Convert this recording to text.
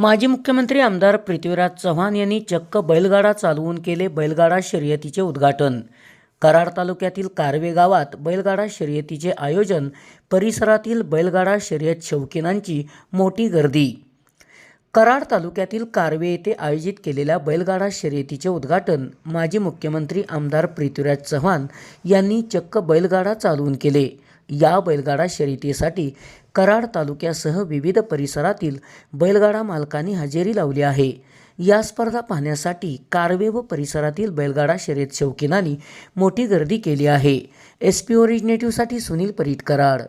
माजी मुख्यमंत्री आमदार पृथ्वीराज चव्हाण यांनी चक्क बैलगाडा चालवून केले बैलगाडा शर्यतीचे उद्घाटन. कराड तालुक्यातील कारवे गावात बैलगाडा शर्यतीचे आयोजन परिसरातील बैलगाडा शर्यत शौकीनांची मोठी गर्दी. कराड तालुक्यातील कारवे येथे आयोजित केलेल्या बैलगाडा शर्यतीचे उद्घाटन माजी मुख्यमंत्री आमदार पृथ्वीराज चव्हाण यांनी चक्क बैलगाडा चालवून केले. या बैलगाडा शर्यतीसाठी कराड तालुक्यासह विविध परिसरातील बैलगाडा मालकांनी हजेरी लावली आहे. या स्पर्धा पाहण्यासाठी कारवे व परिसरातील बैलगाडा शर्यत शौकीनांनी मोठी गर्दी केली आहे. एस पी ओरिजिनेटिव्हसाठी सुनील परीट कराड.